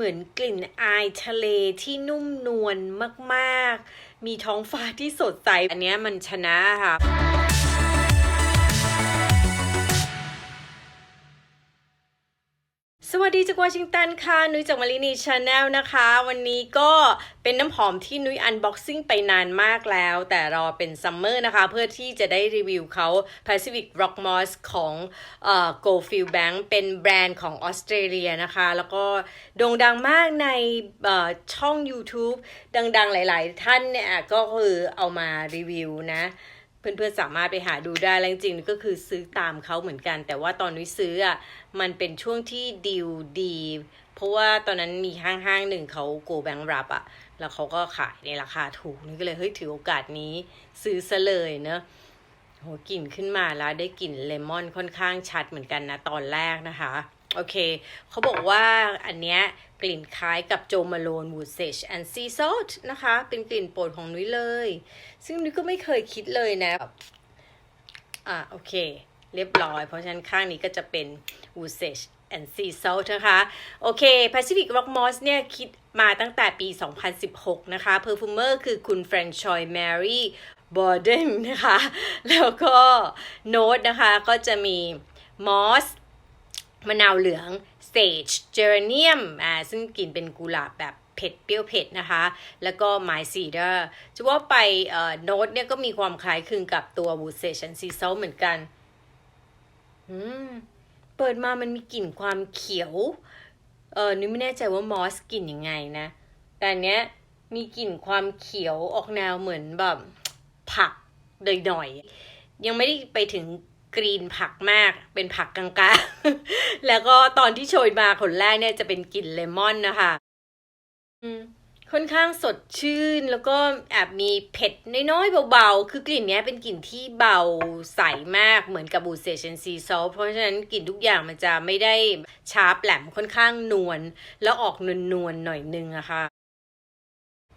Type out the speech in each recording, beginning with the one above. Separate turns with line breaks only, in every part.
เหมือนกลิ่นอายทะเลที่นุ่มนวลมาก ๆ มีท้องฟ้าที่สดใส อันนี้มันชนะค่ะ วัสดีจากวอชิงตันค่ะ นุ้ยจากมารินีชาแนลนะคะ วันนี้ก็เป็นน้ำหอมที่นุ้ยอันบ็อกซิ่งไปนานมากแล้ว แต่รอเป็นซัมเมอร์นะคะ เพื่อที่จะได้รีวิวเขา Pacific Rock Moss ของเอ่อ Goldfield Bank เป็นแบรนด์ของออสเตรเลียนะคะ แล้วก็โด่งดังมากในเอ่อช่อง YouTube ดังๆ หลายๆ ท่านเนี่ยก็คือเอามารีวิวนะ เพื่อนๆสามารถไปหาดูได้แล้วจริงๆก็คือซื้อตามเขาเหมือนกัน แต่ว่าตอนนี้ซื้ออะมันเป็นช่วงที่ดีลดี เพราะว่าตอนนั้นมีห้างห้างหนึ่งเขาโกแบงรับอะแล้วเขาก็ขายในราคาถูกนี่ก็เลยเฮ้ยถือโอกาสนี้ซื้อซะเลยเนอะโหกลิ่นขึ้นมาแล้วได้กลิ่นเลมอนค่อนข้างชัดเหมือนกันนะตอนแรกนะคะ โอเค เขาบอกว่าอันเนี้ยกลิ่นคล้ายกับโจมาโลนวูดเซชแอนซีซอลนะคะ เป็นกลิ่นโปรดของนุ้ยเลย ซึ่งนุ้ยก็ไม่เคยคิดเลยนะ อะโอเค เรียบร้อย เพราะฉะนั้นข้างนี้ก็จะเป็น wood sage and sea salt นะคะ โอเค Pacific Rock Moss เนี่ยคิดมาตั้งแต่ปี 2016 นะคะ perfumer คือคุณ Francois Mary Borden นนะคะ แล้วก็โน้ตนะคะก็จะมี moss มะนาวเหลือง sage geranium อ่าซึ่งกลิ่นเป็นกุหลาบแบบเผ็ดเปรี้ยวเผ็ดนะคะ แล้วก็ my cedar จะว่าไปเอ่อโน้ตเนี่ยก็มีความคล้ายคลึงกับตัว wood sage and sea salt เหมือนกันอืมเปิดมามันมีกลิ่นความเขียว เออนึกไม่แน่ใจว่ามอสกลิ่นยังไงนะ แต่อันเนี้ยมีกลิ่นความเขียวออกแนวเหมือนแบบผักหน่อยๆยังไม่ได้ไปถึง กรีนผักมากเป็นผักกลางๆ แล้วก็ตอนที่โชยมาคนแรกเนี่ยจะเป็นกลิ่นเลมอนนะคะค่อนข้างสดชื่นแล้วก็แอบมีเผ็ดน้อยๆเบาๆ คือกลิ่นนี้เป็นกลิ่นที่เบาใสมากเหมือนกับบูเซชันซีซอลเพราะฉะนั้นกลิ่นทุกอย่างมันจะไม่ได้ชาร์ปแหลมค่อนข้างนวลแล้วออกนวลๆหน่อยนึงอะค่ะ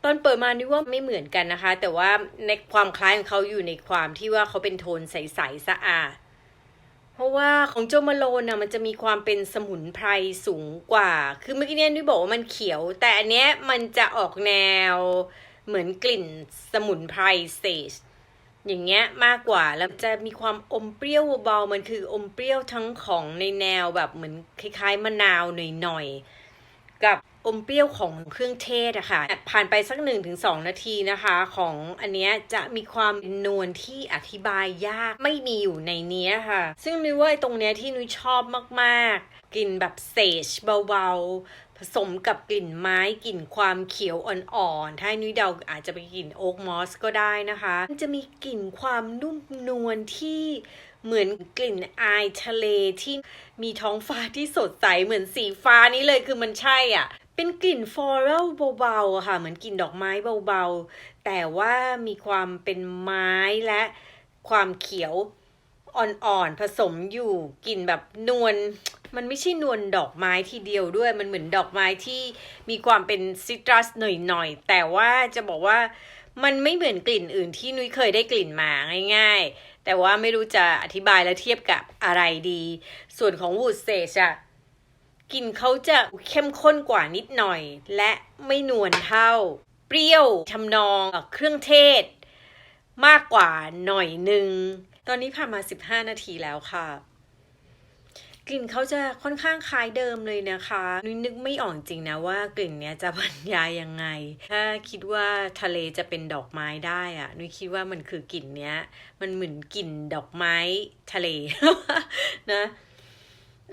ตอนเปิดมานึกว่าไม่เหมือนกันนะคะ แต่ว่าในความคล้ายของเขาอยู่ในความที่ว่าเขาเป็นโทนใสๆสะอาด เพราะว่าของโจมาโลน่ะมันจะมีความเป็นสมุนไพรสูงกว่า คือเมื่อกี้เนี่ยนุ้ยบอกว่ามันเขียว แต่อันเนี้ยมันจะออกแนวเหมือนกลิ่นสมุนไพรเซจอย่างเงี้ยมากกว่าแล้วจะมีความอมเปรี้ยวเบามันคืออมเปรี้ยวทั้งของในแนวแบบเหมือนคล้ายๆมะนาวหน่อยๆกับ อมเปรี้ยวของเครื่องเทศอะค่ะ ผ่านไปสักหนึ่งถึงสองนาทีนะคะ ของอันเนี้ยจะมีความนวลที่อธิบายยากไม่มีอยู่ในเนี้ยค่ะ ซึ่งนุ้ยว่าไอตรงเนี้ยที่นุ้ยชอบมากๆ กลิ่นแบบเซจเบาๆ ผสมกับกลิ่นไม้กลิ่นความเขียวอ่อนๆ ถ้าหนุ้ยเดาอาจจะเป็นกลิ่นโอ๊กมอสก็ได้นะคะ มันจะมีกลิ่นความนุ่มนวลที่เหมือนกลิ่นอายทะเลที่มีท้องฟ้าที่สดใสเหมือนสีฟ้านี้เลยคือมันใช่อะ เป็นกลิ่นฟลอรัลเบาๆอะค่ะ เหมือนกลิ่นดอกไม้เบาๆ แต่ว่ามีความเป็นไม้และความเขียวอ่อนๆผสมอยู่กลิ่นแบบนวลมันไม่ใช่นวลดอกไม้ทีเดียวด้วย มันเหมือนดอกไม้ที่มีความเป็นซิตรัสหน่อยๆ แต่ว่าจะบอกว่ามันไม่เหมือนกลิ่นอื่นที่นุ้ยเคยได้กลิ่นมาง่าย ๆ แต่ว่าไม่รู้จะอธิบายและเทียบกับอะไรดี ส่วนของวูดเซจอะ กลิ่นเขาจะเข้มข้นกว่านิดหน่อย และไม่นวลเท่า เปรี้ยวทำนองเครื่องเทศ มากกว่าหน่อยหนึ่ง ตอนนี้ผ่านมา 15 นาทีแล้วค่ะ กลิ่นเขาจะค่อนข้างคล้ายเดิมเลยนะคะนุ้ยนึกไม่ออกจริงนะว่ากลิ่นเนี้ยจะบรรยายยังไง ถ้าคิดว่าทะเลจะเป็นดอกไม้ได้อะนุ้ยคิดว่ามันคือกลิ่นเนี้ย มันเหมือนกลิ่นดอกไม้ทะเลนะ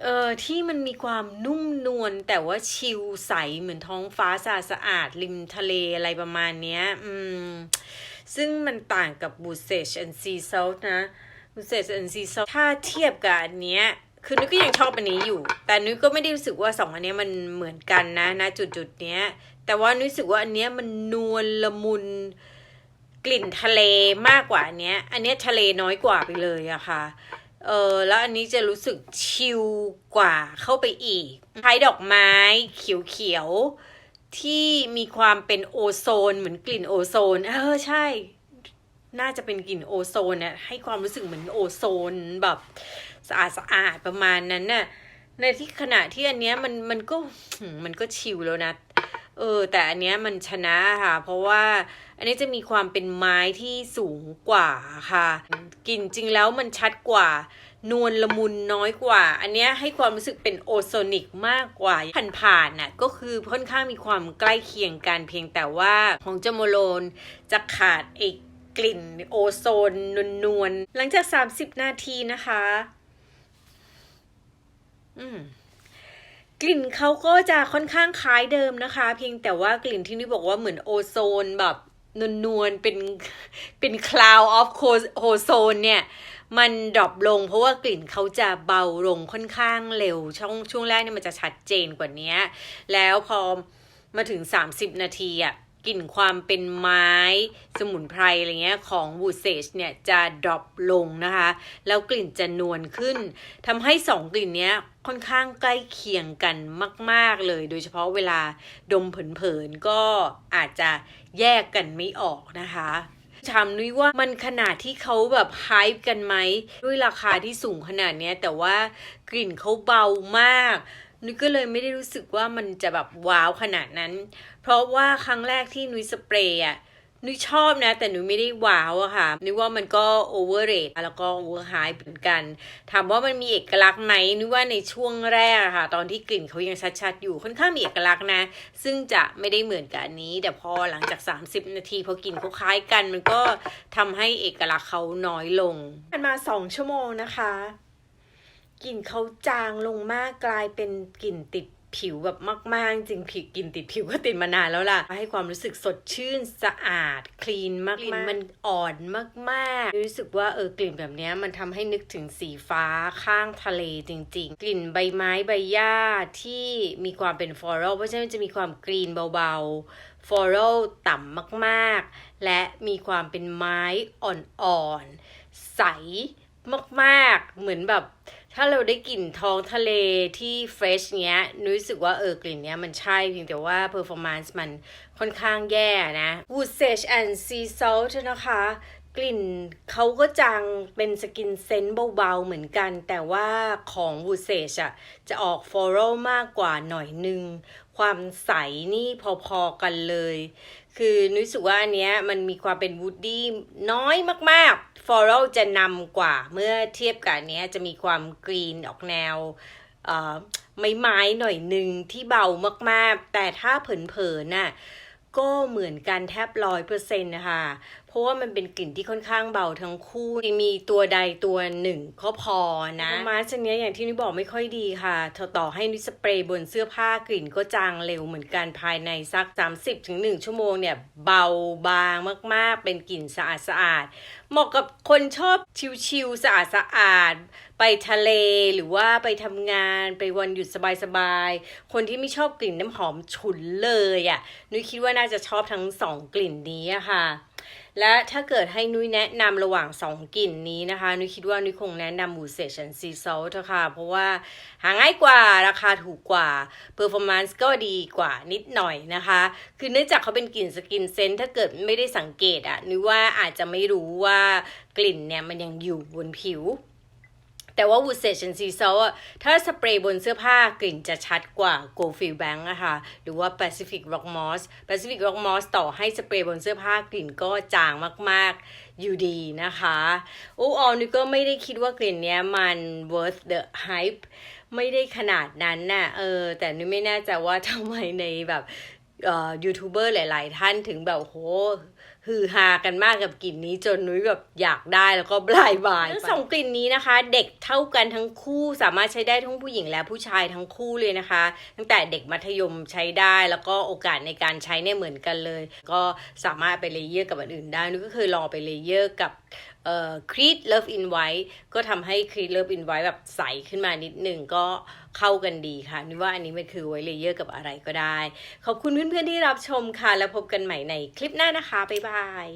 เออที่มันมีความนุ่มนวลแต่ว่าชิลใสเหมือนท้องฟ้าสะอาดสะอาด ริมทะเลอะไรประมาณเนี้ย อืม ซึ่งมันต่างกับ b u s a g e and Sea Salt นะ b u s a g e and Sea Salt ถ้าเทียบกับอันเนี้ย คือนุ้ยก็ยังชอบอันนี้อยู่ แต่นุ้ยก็ไม่ได้รู้สึกว่าสองอันนี้มันเหมือนกันนะนะจุดจุดเนี้ย แต่ว่านุ้ยรู้สึกว่าอันเนี้ยมันนวลละมุนกลิ่นทะเลมากกว่าอันเนี้ย อันเนี้ยทะเลน้อยกว่าไปเลยอะค่ะ เออแล้วอันนี้จะรู้สึกชิลกว่าเข้าไปอีกคล้ดอกไม้เขียวๆ ที่มีความเป็นโอโซน เหมือนกลิ่นโอโซน เออใช่ น่าจะเป็นกลิ่นโอโซนน่ะให้ความรู้สึกเหมือนโอโซนแบบสะอาดสะอาดประมาณนั้นน่ะในที่ขณะที่อันเนี้ยมันมันก็มันก็ชิลแล้วนะ เออแต่อันเนี้ยมันชนะค่ะ เพราะว่าอันนี้จะมีความเป็นไม้ที่สูงกว่าค่ะกลิ่นจริงแล้วมันชัดกว่า นวลละมุนน้อยกว่า อันเนี้ยให้ความรู้สึกเป็นโอโซนิกมากกว่าผ่านๆน่ะก็คือค่อนข้างมีความใกล้เคียงกันเพียงแต่ว่าของจโมโลนจะขาดไอ้กลิ่นโอโซนนวลๆหลังจาก 30 นาทีนะคะ อืม กลิ่นเขาก็จะค่อนข้างคล้ายเดิมนะคะ เพียงแต่ว่ากลิ่นที่นี่บอกว่าเหมือนโอโซนแบบนวลๆเป็นเป็น cloud of โอโซนเนี่ยมันดรอปลงเพราะว่ากลิ่นเขาจะเบาลงค่อนข้างเร็ว ช่วงช่วงแรกเนี่ยมันจะชัดเจนกว่านี้ แล้วพอมาถึง 30 นาทีอะ กลิ่นความเป็นไม้สมุนไพรอะไรเงี้ยของวูเซจเนี่ยจะดรอปลงนะคะ แล้วกลิ่นจะนวลขึ้นทำให้สองกลิ่นเนี้ยค่อนข้างใกล้เคียงกันมาก ๆเลย โดยเฉพาะเวลาดมเผินๆก็อาจจะแยกกันไม่ออกนะคะถามนุ้ยว่ามันขนาดที่เขาแบบไฮป์กันไหม ด้วยราคาที่สูงขนาดเนี้ยแต่ว่ากลิ่นเขาเบามาก นุ้ยก็เลยไม่ได้รู้สึกว่ามันจะแบบว้าวขนาดนั้น เพราะว่าครั้งแรกที่นุ้ยสเปรย์อะนุ้ยชอบนะ แต่นุ้ยไม่ได้ว้าวอะค่ะนุ้ยว่ามันก็โอเวอร์เรทแล้วก็โอเวอร์ไฮเหมือนกัน ถามว่ามันมีเอกลักษณ์ไหมนุ้ยว่าในช่วงแรกอะค่ะ ตอนที่กลิ่นเขายังชัดๆอยู่ค่อนข้างมีเอกลักษณ์นะ ซึ่งจะไม่ได้เหมือนกับอันนี้ แต่พอหลังจาก 30 นาทีพอกลิ่นเขาคล้ายกัน มันก็ทำให้เอกลักษณ์เขาน้อยลงผ่านมา 2 ชั่วโมงนะคะ กลิ่นเขาจางลงมากกลายเป็นกลิ่นติดผิวแบบมาก ๆ จริงผิวกลิ่นติดผิวก็ติดมานานแล้วล่ะ ให้ความรู้สึกสดชื่นสะอาด คลีนมากๆกลิ่นมันอ่อนมากๆ รู้สึกว่าเออกลิ่นแบบเนี้ยมันทำให้นึกถึงสีฟ้าข้างทะเลจริง ๆ กลิ่นใบไม้ใบหญ้าที่มีความเป็นฟลอรัลเพราะฉะนั้นมันจะมีความกรีนเบาๆฟลอรัลต่ำมากๆ และมีความเป็นไม้อ่อนๆใสมากๆ เหมือนแบบ ถ้าเราได้กลิ่นท้องทะเลที่เฟรชเนี้ยนุ้ยรู้สึกว่าเออกลิ่นเนี้ยมันใช่เพียงแต่ว่าเพอร์ฟอร์แมนซ์มันค่อนข้างแย่นะ Wood Sage and Sea Salt นะคะ กลิ่นเขาก็จางเป็นสกินเซนต์เบาๆเหมือนกัน แต่ว่าของ Wood Sage อะจะออกฟลอรัลมากกว่าหน่อยนึง ความใสนี่พอๆกันเลย คือนุ้ยรู้สึกว่าอันเนี้ยมันมีความเป็นวูดดี้น้อยมากๆฟลอรัลจะนำกว่า เมื่อเทียบกับอันเนี้ยจะมีความกรีนออกแนวอ่อไม้ไม้หน่อยหนึ่งที่เบามากๆ แต่ถ้าเผินๆน่ะก็เหมือนกันแทบร้อยเปอร์เซ็นต์นะคะเพราะว่ามันเป็นกลิ่นที่ค่อนข้างเบาทั้งคู่มีตัวใดตัวหนึ่งก็พอนะมาสเนี้ยอย่างที่นุ้ยบอกไม่ค่อยดีค่ะต่อให้นุ้ยสเปรย์บนเสื้อผ้ากลิ่นก็จางเร็วเหมือนกันภายในสัก 30-1ชั่วโมงเนี่ยเบาบางมากๆ เป็นกลิ่นสะอาดสะอาดๆเหมาะกับคนชอบชิลๆสะอาดสะอาดๆไปทะเลหรือว่าไปทำงานไปวันหยุดสบายๆ คนที่ไม่ชอบกลิ่นน้ำหอมฉุนเลยอะ่ะนุ้ยคิดว่าน่าจะชอบทั้งสองกลิ่นนี้อะค่ะ และถ้าเกิดให้นุ้ยแนะนำระหว่างสองกลิ่นนี้นะคะ นุ้ยคิดว่านุ้ยคงแนะนำมูเซชันซีซอลค่ะ เพราะว่าหาง่ายกว่าราคาถูกกว่าเพอร์ฟอร์แมนซ์ก็ดีกว่านิดหน่อยนะคะ คือเนื่องจากเขาเป็นกลิ่นสกินเซนถ้าเกิดไม่ได้สังเกตอะนุ้ยว่าอาจจะไม่รู้ว่ากลิ่นเนี่ยมันยังอยู่บนผิว แต่ว่า Wood Sage and Sea Salt อะถ้าสเปรย์บนเสื้อผ้ากลิ่นจะชัดกว่า Goldfield Bank อะค่ะ หรือว่า Pacific Rock Moss Pacific Rock Moss ต่อให้สเปรย์บนเสื้อผ้ากลิ่นก็จางมากๆอยู่ดีนะคะโอ้ออนี่ก็ไม่ได้คิดว่ากลิ่นเนี้ยมัน worth the hype ไม่ได้ขนาดนั้นน่ะเออ แต่นี่ไม่แน่ใจว่าทำไมในแบบอ่อยูทูบเบอร์หลาย ๆ ท่านถึงแบบโห ฮือฮากันมากกับกลิ่นนี้จนนุ้ยแบบอยากได้แล้วก็บลายบายทั้งสองกลิ่นนี้นะคะ เด็กเท่ากันทั้งคู่สามารถใช้ได้ทั้งผู้หญิงและผู้ชายทั้งคู่เลยนะคะ ตั้งแต่เด็กมัธยมใช้ได้แล้วก็โอกาสในการใช้เนี่ยเหมือนกันเลย ก็สามารถไปเลเยอร์กับอันอื่นได้นุ้ยก็เคยลองไปเลเยอร์กับเอ่อครีดเลิฟอินไว้ก็ทำให้ครีดเลิฟอินไว้แบบใสขึ้นมานิดนึงก็เข้ากันดีค่ะนึกว่าอันนี้มันคือไวเลเยอร์กับอะไรก็ได้ ขอบคุณเพื่อนๆที่รับชมค่ะ แล้วพบกันใหม่ในคลิปหน้านะคะ บ๊ายบายาย